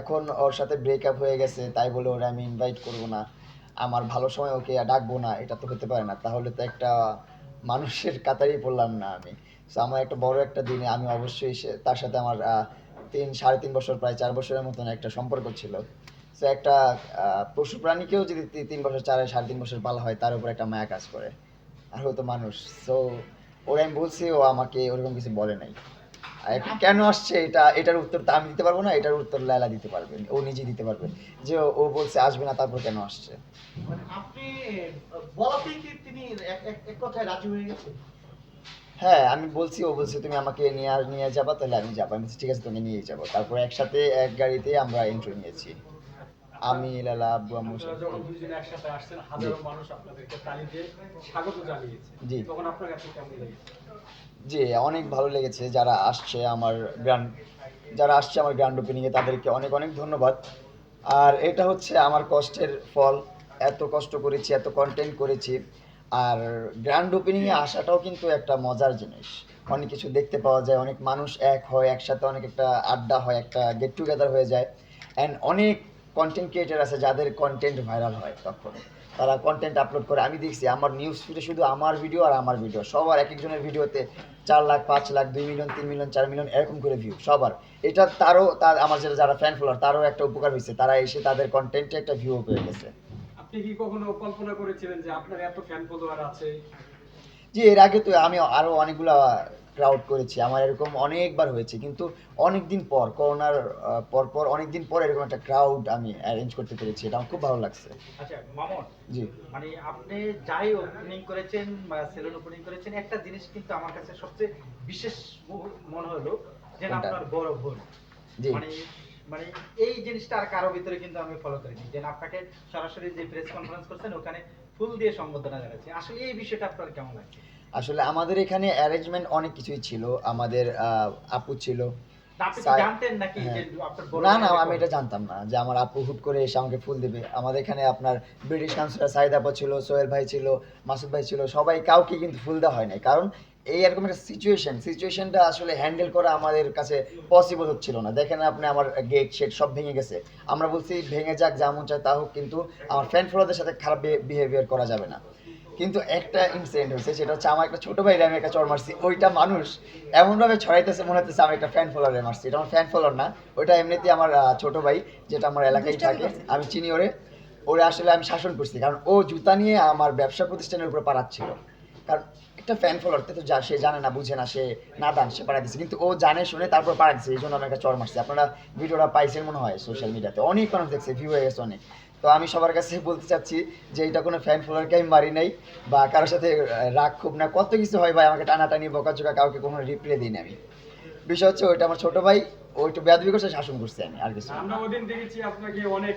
এখন ওর সাথে ব্রেকআপ হয়ে গেছে, তাই বলে ওরা আমি ইনভাইট করব না। আমার ভালো সময় ওকে ডাকবো না, এটা তো হতে পারে না। তাহলে তো একটা মানুষের কাতারেই পড়লাম না আমি। সো আমার একটা বড় একটা দিনে আমি অবশ্যই তার সাথে আমার তিন, সাড়ে তিন বছর, প্রায় চার বছরের মতন একটা সম্পর্ক ছিল। সো একটা পশু প্রাণীকেও যদি তিন বছর, চার, সাড়ে তিন বছর পালা হয়, তার উপর একটা মায়া কাজ করে। আর ও তো মানুষ। সো ওরা আমি বলছি, ও আমাকে ওরকম কিছু বলে নাই। কেন আসছে এটা? এটার উত্তর তো আমি দিতে পারব না এটার উত্তর লালা দিতে পারবেন ও নিজে দিতে পারবে। যে ও- বলছে আসবে না তারপর কেন আসছে? মানে হয়ে আমি বলছি ও বলছে তুমি আমাকে নিয়ে নিয়ে যাবা তাহলে আমি যাব। আমি ঠিক আছে তুমি নিয়ে যাব। তারপর একসাথে এক গাড়িতে আমরা এন্ট্রি নিয়েছি। আমি লালা আব্বু আম্মু যখন দুইজনে একসাথে আসছেন হাজারো মানুষ আপনাদেরকে তালি দিয়ে স্বাগত জানিয়েছে। জি। তখন আপনার কাছে কেমন লেগেছে? জি অনেক ভালো লেগেছে। যারা আসছে আমার গ্র্যান্ড যারা আসছে আমার গ্র্যান্ড ওপেনিংয়ে তাদেরকে অনেক অনেক ধন্যবাদ। আর এটা হচ্ছে আমার কষ্টের ফল। এত কষ্ট করেছি এত কন্টেন্ট করেছি। আর গ্র্যান্ড ওপেনিংয়ে আসাটাও কিন্তু একটা মজার জিনিস। অনেক কিছু দেখতে পাওয়া যায়। অনেক মানুষ এক হয় একসাথে অনেক একটা আড্ডা হয় একটা গেট টুগেদার হয়ে যায়। অ্যান্ড অনেক কন্টেন্ট ক্রিয়েটার আছে যাদের কন্টেন্ট ভাইরাল হয় তখন। তারা কন্টেন্ট আপলোড করে আমি দেখছি আমার নিউজ ফিডে শুধু আমার ভিডিও আর আমার ভিডিও সবার এক একজনের ভিডিওতে চার লাখ পাঁচ লাখ দুই মিলিয়ন তিন মিলিয়ন চার মিলিয়ন এরকম করে ভিউ সবার। এটা তারও তার আমার যারা যারা ফ্যান ফলোয়ার তারও একটা উপকার হয়েছে। তারা এসে তাদের কন্টেন্টে একটা ভিউ পেয়ে গেছে। আপনি কি কখনো কল্পনা করেছিলেন যে আপনার এত ফ্যান ফলোয়ার আছে? জি এর আগে তো আমি আরও অনেকগুলা ক্রাউড করেছি। আমার এরকম অনেকবার হয়েছে কিন্তু অনেক দিন পর করোনার পর পর অনেক দিন পর এরকম একটা ক্রাউড আমি অ্যারেঞ্জ করতে পেরেছি। এটা আমার খুব ভালো লাগছে। আচ্ছা মামুন জি। মানে আপনি যাই ওপেনিং করেছেন বা সেলুন ওপেনিং করেছেন একটা জিনিস কিন্তু আমার কাছে সবচেয়ে বিশেষ মনে হলো যে? আপনার বড় বোন। জি। মানে মানে এই জিনিসটা আর কারও ভিতরে কিন্তু আমি ফলো করিনি। যে আপনাকে সরাসরি যে প্রেস কনফারেন্স করছেন ওখানে ফুল দিয়ে সম্বোধনা জানাচ্ছি। আসলে এই বিষয়টা আপনার কেমন লাগছে? আসলে আমাদের এখানে অ্যারেঞ্জমেন্ট অনেক কিছুই ছিল। আমাদের আপু ছিল। যে হ্যাঁ। না না আমি এটা জানতাম না যে আমার আপু হুট করে এসে আমাকে ফুল দেবে। আমাদের এখানে আপনার ব্রিটিশ কাউন্সিলর সাইদ আপা ছিল সোহেল ভাই ছিল মাসুদ ভাই ছিল সবাই কাউকে কিন্তু ফুল দেওয়া হয় নাই। কারণ এই এরকম একটা সিচুয়েশন সিচুয়েশনটা আসলে হ্যান্ডেল করা আমাদের কাছে পসিবল হচ্ছিল না। দেখেন আপনি আমার গেট শেট সব ভেঙে গেছে। আমরা বলছি ভেঙে যাক যেমন চায় তা হোক কিন্তু আমার ফ্যান ফলোদের সাথে খারাপ বিহেভিয়ার করা যাবে না। কিন্তু একটা ইনসিডেন্ট হয়েছে সেটা হচ্ছে আমার একটা ছোট ভাইরে আমি একটা চড় মারছি। ওইটা মানুষ এমনভাবে ছড়াইতেছে মনে হচ্ছে আমি একটা ফ্যান ফলোয়ারে মারছি। এটা আমার ফ্যান ফলোয়ার না ওইটা এমনিতেই আমার ছোট ভাই যেটা আমার এলাকায় থাকে। আমি চিনি ওরে। ওরে আসলে আমি শাসন করছি কারণ ও জুতা নিয়ে আমার ব্যবসা প্রতিষ্ঠানের উপর পাড়াচ্ছিল। কারণ একটা ফ্যান ফলোয়ার তো যা সে জানে না বুঝে না সে না দান সে পাড়া দিচ্ছে কিন্তু ও জানে শুনে তারপর পাড়া দিচ্ছে এই জন্য আমি একটা চড় মারছি। আপনারা ভিডিওটা পাইছেন মনে হয় সোশ্যাল মিডিয়াতে অনেক মানুষ দেখছে ভিউ হয়ে গেছে অনেক। তো আমি সবার কাছে বলতে চাচ্ছি যে এটা কোনো ফ্যান ফলোয়ারকে আমি মারি নাই বা কারোর সাথে রাগ খুব না কত কিছু হয় ভাই আমাকে টানাটানি বকাচোকা কাউকে কোনো রিপ্লাই দিই না আমি। বিষয় হচ্ছে ওইটা আমার ছোট ভাই ওইটা বেদবি করছে শাসন করছে আমি আর কিছু আমরা ওদিন দেখেছি আপনাকে অনেক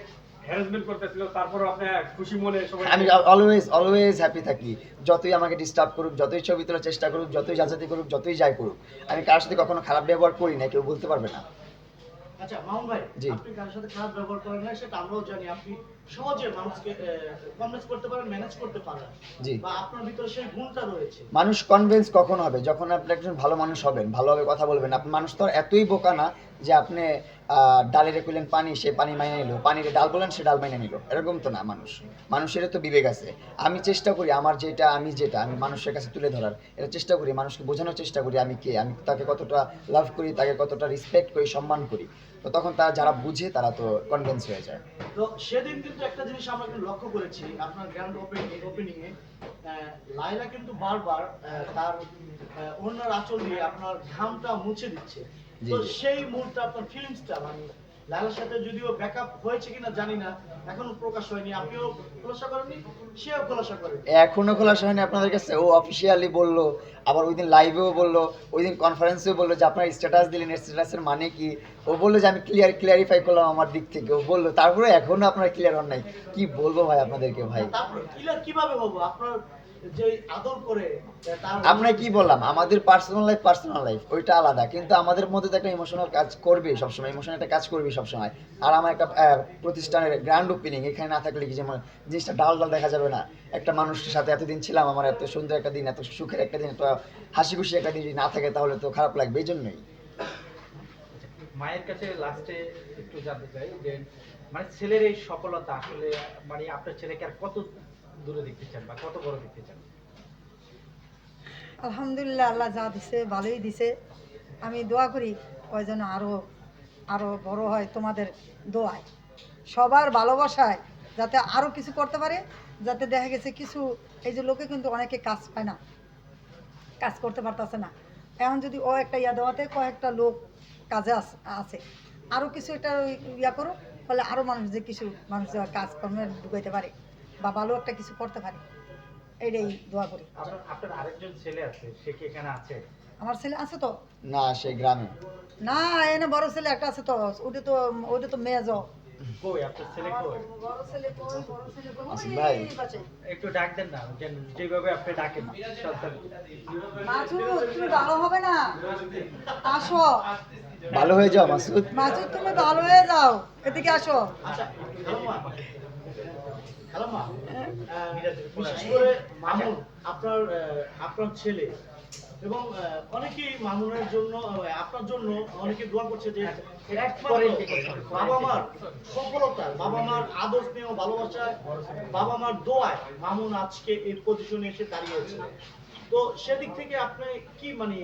আমি অলওয়েজ অলওয়েজ হ্যাপি থাকি। যতই আমাকে ডিস্টার্ব করুক যতই ছবি তোলার চেষ্টা করুক যতই যাচাতি করুক যতই যাই করুক আমি কারোর সাথে কখনো খারাপ ব্যবহার করি না কেউ বলতে পারবে না। আচ্ছা মামুন ভাই। আপনি কার সাথে খারাপ ব্যবহার করেন? না সেটা আমরাও জানি। আপনি সহজে মানুষকে কনভিন্স করতে পারেন ম্যানেজ করতে পারেন। জি। বা আপনার ভিতরে সেই গুণটা রয়েছে। মানুষ কনভিন্স কখন হবে? যখন আপনি একজন ভালো মানুষ হবেন ভালোভাবে কথা বলবেন। আপনি মানুষ তো এতই বোকা না যে আপনি ডালের কইলেন পানি সে পানি মাইনে নিল, পানিরে ডাল বলেন সে ডাল মাইনে নিল। এরকম তো না মানুষ। মানুষের তো বিবেক আছে। আমি চেষ্টা করি আমার যেটা, আমি যেটা, আমি মানুষের কাছে তুলে ধরার। এটা চেষ্টা করি, মানুষকে বোঝানোর চেষ্টা করি আমি কে। আমি তাকে কতটা লাভ করি, তাকে কতটা রেসপেক্ট করি, সম্মান করি। তো তখন তারা যারা বুঝে তারা তো কনভিন্স হয়ে যায়। তো সেদিন কিন্তু একটা জিনিস আমরা কিন্তু লক্ষ্য করেছি, আপনার গ্র্যান্ড ওপেনিং ওপেনিং এ লাইলা কিন্তু বারবার তার অন্যের আঁচল দিয়ে আপনার ঘামটা মুছে দিচ্ছে। তো সেই মুহূর্তে আপনার মানে লাইলার সাথে যদিও ব্যাকআপ হয়েছে কিনা জানি না এখনও প্রকাশ হয়নি। আপনিও খোলাসা করেননি? সেও খোলাসা করেনি। এখনও খোলাসা হয়নি আপনাদের কাছে? ও অফিসিয়ালি বলল আবার ওই দিন লাইভেও বলল ওই দিন কনফারেন্সেও বলল যে আপনার স্ট্যাটাস দিলেন স্ট্যাটাসের মানে কি? ও বলল যে আমি ক্লিয়ার ক্লিয়ারিফাই করলাম আমার দিক থেকে। ও বলল তারপরে এখনও আপনার ক্লিয়ার হন নাই। কি বলব ভাই আপনাদেরকে ভাই? কীভাবে হব? আপনার আমরা কি বললাম? আমাদের পার্সোনাল লাইফ পার্সোনাল লাইফ ওইটা আলাদা। কিন্তু আমাদের মধ্যে তো একটা ইমোশনাল কাজ করবে সবসময় ইমোশনাল একটা কাজ করবে সবসময়। আর আমার একটা প্রতিষ্ঠানের গ্র্যান্ড ওপেনিং এখানে না থাকলে কি যেমন জিনিসটা ডাল ডাল দেখা যাবে না? একটা মানুষের সাথে এতদিন ছিলাম আমার এত সুন্দর একটা দিন এত সুখের একটা দিন একটা হাসি খুশি একটা দিন যদি না থাকে তাহলে তো খারাপ লাগবে এই জন্যই। মায়ের কাছে লাস্টে একটু জানতে চাই যে মানে ছেলের এই সফলতা আসলে মানে আপনার ছেলেকে আর কত দূরে দেখতে চান বা কত বড় দেখতে চান? আলহামদুলিল্লাহ, আল্লাহ যা দিছে ভালোই দিছে। আমি দোয়া করি জন্য আরও আরও বড় হয় তোমাদের দোয়ায়। সবার ভালোবাসায় যাতে আরও কিছু করতে পারে, যাতে দেখা গেছে কিছু, এই যে লোকে কিন্তু অনেকে কাজ পায় না, কাজ করতে পারতেছে না। এখন যদি ও একটা ইয়া দেওয়াতে কয়েকটা লোক কাজে আছে আরও কিছু একটা ইয়া করো ফলে আরও মানুষ যে কিছু মানুষ কাজকর্মে ঢুকাইতে পারে। বা ভালো একটা কিছু করতে পারি। এইটাই দোয়া করি। আপনার আপনার আরেকজন ছেলে আছে সে কি এখানে আছে? আমার ছেলে আছে তো। না সে গ্রামে। না এনে বড় ছেলে একটা আছে তো ওটা তো ওটা তো মেয়ে যাও কই আপনার ছেলে কই? বড় ছেলে কই বড় ছেলে কই ভাই। একটু ডাক দেন না যেন যেভাবে আপনি ডাকেন মাসুদ তুমি ভালো হবে না? আসো। ভালো হয়ে যাও মাসুদ। মাসুদ তুমি ভালো হয়ে যাও। এদিকে আসো। আচ্ছা খালাম্মা খালাম্মা আহ, বিশেষ করে মামুন আপনার আপনার ছেলে। এবং অনেকেই মামুনের জন্য আপনার জন্য অনেকে দোয়া করছে যে বাবা মার সফলতা বাবা মার আদর স্নেহ ভালোবাসায় বাবা মার দোয়ায় মামুন আজকে এই পজিশনে এসে দাঁড়িয়েছে। তো সেদিক থেকে আপনি কি মানে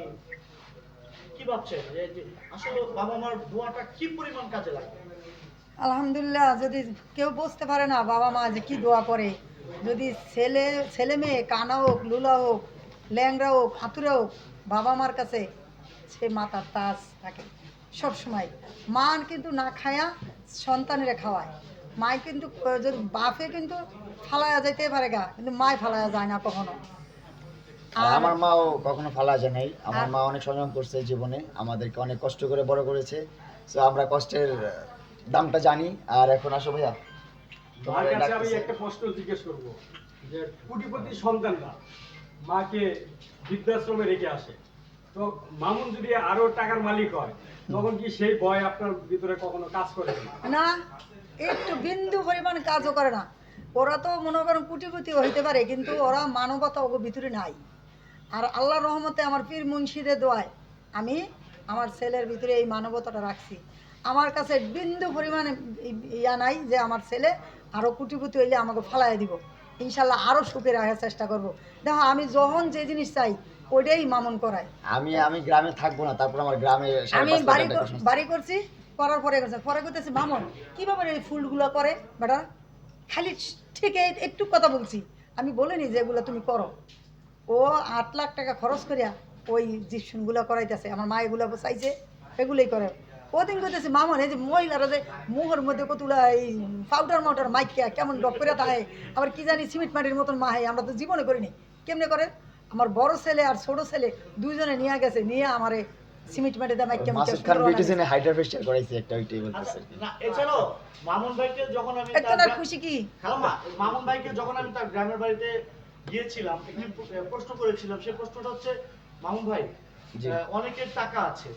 কি ভাবছেন? যে আসলে বাবা মার দোয়াটা কি পরিমাণ কাজে লাগে আলহামদুলিল্লাহ যদি কেউ বুঝতে পারে না বাবা মা যে কি দোয়া করে যদি ছেলে ছেলে মেয়ে কানা হোক লুলা হোক ল্যাংরা হোক হাতুরা হোক বাবা মার কাছে সে মাতার তাজ থাকে। সব সময় মা কিন্তু না খায়া সন্তানেরা খাওয়ায়। মায় কিন্তু যদি বাপে কিন্তু ফালায়া যাইতে পারে গা কিন্তু মায় ফালায়া যায় না কখনো। আমার মাও কখনো ফালা যায় নাই। আমার মা অনেক সংযম করছে জীবনে আমাদেরকে অনেক কষ্ট করে বড় করেছে। তো আমরা কষ্টের দামটা জানি আর এখন আসো ভাইয়া। তোমার কাছে আমি একটা প্রশ্ন জিজ্ঞেস করব যে কোটিপতি সন্তানরা মাকে বৃদ্ধাশ্রমে রেখে আসে তো মামুন যদি আরও টাকার মালিক হয় তখন কি সেই ভয় আপনার ভিতরে কখনো কাজ করে না? না একটু বিন্দু পরিমাণ কাজও করে না। ওরা তো মনে করেন কুটিপতি হইতে পারে কিন্তু ওরা মানবতা ওর ভিতরে নাই। আর আল্লাহ রহমতে আমার পীর মুন্সিদের দোয়ায় আমি আমার ছেলের ভিতরে এই মানবতাটা রাখছি। আমার কাছে বিন্দু পরিমাণে ইয়া নাই যে আমার ছেলে আরও কুটিপতি হইলে আমাকে ফালাই দিব। ইনশাল্লাহ আরও সুখে রাখার চেষ্টা করব। দেখো আমি যখন যে জিনিস চাই ওইটাই মামুন করায়। আমি আমি গ্রামে থাকব না তারপর আমার গ্রামে আমি বাড়ি বাড়ি করছি করার পরে করছে। পরে করতেছি মামন কীভাবে এই ফুলগুলো করে? বেটা খালি ঠিক একটু কথা বলছি। আমি বলিনি যে এগুলো তুমি করো। ও আট লাখ টাকা খরচ করিয়া ওই জিপসনগুলো করাইতেছে। আমার মা এগুলো চাইছে এগুলোই করে। ওদিন করতেছে মামন এই যে মহিলারা যে মুখের মধ্যে কতগুলা এই পাউডার মাউডার মাইকিয়া কেমন ডক করে তাহে আবার কি জানি সিমেন্ট মাটির মতন মাহে আমরা তো জীবনে করিনি। কেমনে করে? আমার বড় ছেলে আর ছোট ছেলে দুইজনে নিয়ে গেছে নিয়ে আমারে সিমেন্ট মাটিতে মাইকিয়া মাসুদ খান বিউটিশিয়ানে হাইড্রা ফেস্টিয়াল করাইছে একটা ওইটাই বলতেছে। না এছাড়াও মামুন ভাইকে যখন আমি এত না খুশি কি? মামুন ভাইকে যখন আমি তার গ্রামের বাড়িতে গিয়েছিলাম একটি প্রশ্ন করেছিলাম সেই প্রশ্নটা হচ্ছে মামুন ভাই অনেকের টাকা আছে।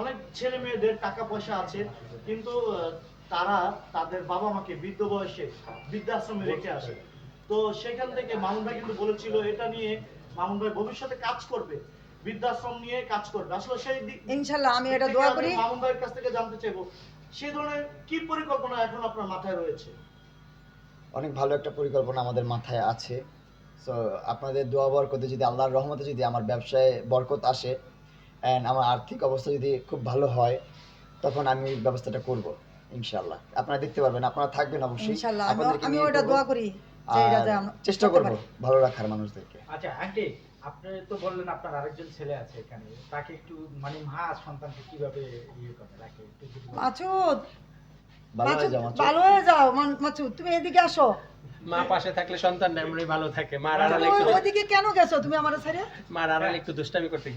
অনেক ছেলে মেয়েদের টাকা পয়সা আছে কিন্তু তারা তাদের বাবা মাকে বৃদ্ধ বয়সে বৃদ্ধাশ্রমে রেখে আসে। তো সেখান থেকে মামুন ভাই কিন্তু বলেছিল এটা নিয়ে মামুন ভাই ভবিষ্যতে কাজ করবে। বৃদ্ধাশ্রম নিয়ে কাজ করবে। আসলে সেই দিক ইনশাল্লাহ আমি এটা দোয়া করি। মামুন ভাইয়ের কাছ থেকে জানতে চাইব সেই ধরনের কি পরিকল্পনা এখন আপনার মাথায় রয়েছে? অনেক ভালো একটা পরিকল্পনা আমাদের মাথায় আছে। সো আপনাদের দোয়া বরকতে যদি আল্লাহর রহমতে যদি আমার ব্যবসায় বরকত আসে অ্যান্ড আমার আর্থিক অবস্থা যদি খুব ভালো হয় তখন আমি এই ব্যবস্থাটা করব ইনশাল্লাহ আপনারা দেখতে পারবেন আপনারা থাকবেন অবশ্যই। আমি ওটা দোয়া করি আর চেষ্টা করব ভালো রাখার মানুষদেরকে। আচ্ছা আন্টি আপনি তো বললেন আপনার আরেকজন ছেলে আছে এখানে। তাকে একটু মানে মা সন্তানকে কীভাবে ইয়ে করে রাখে মাছুদ ভালো হয়ে যাও মাছুদ তুমি এদিকে আসো। মা পাশে থাকলে সন্তান এমনি ভালো থাকে। মার আড়ালে ওইদিকে কেন গেছো তুমি আমার ছেড়ে মার আড়ালে একটু দুষ্টামি করতে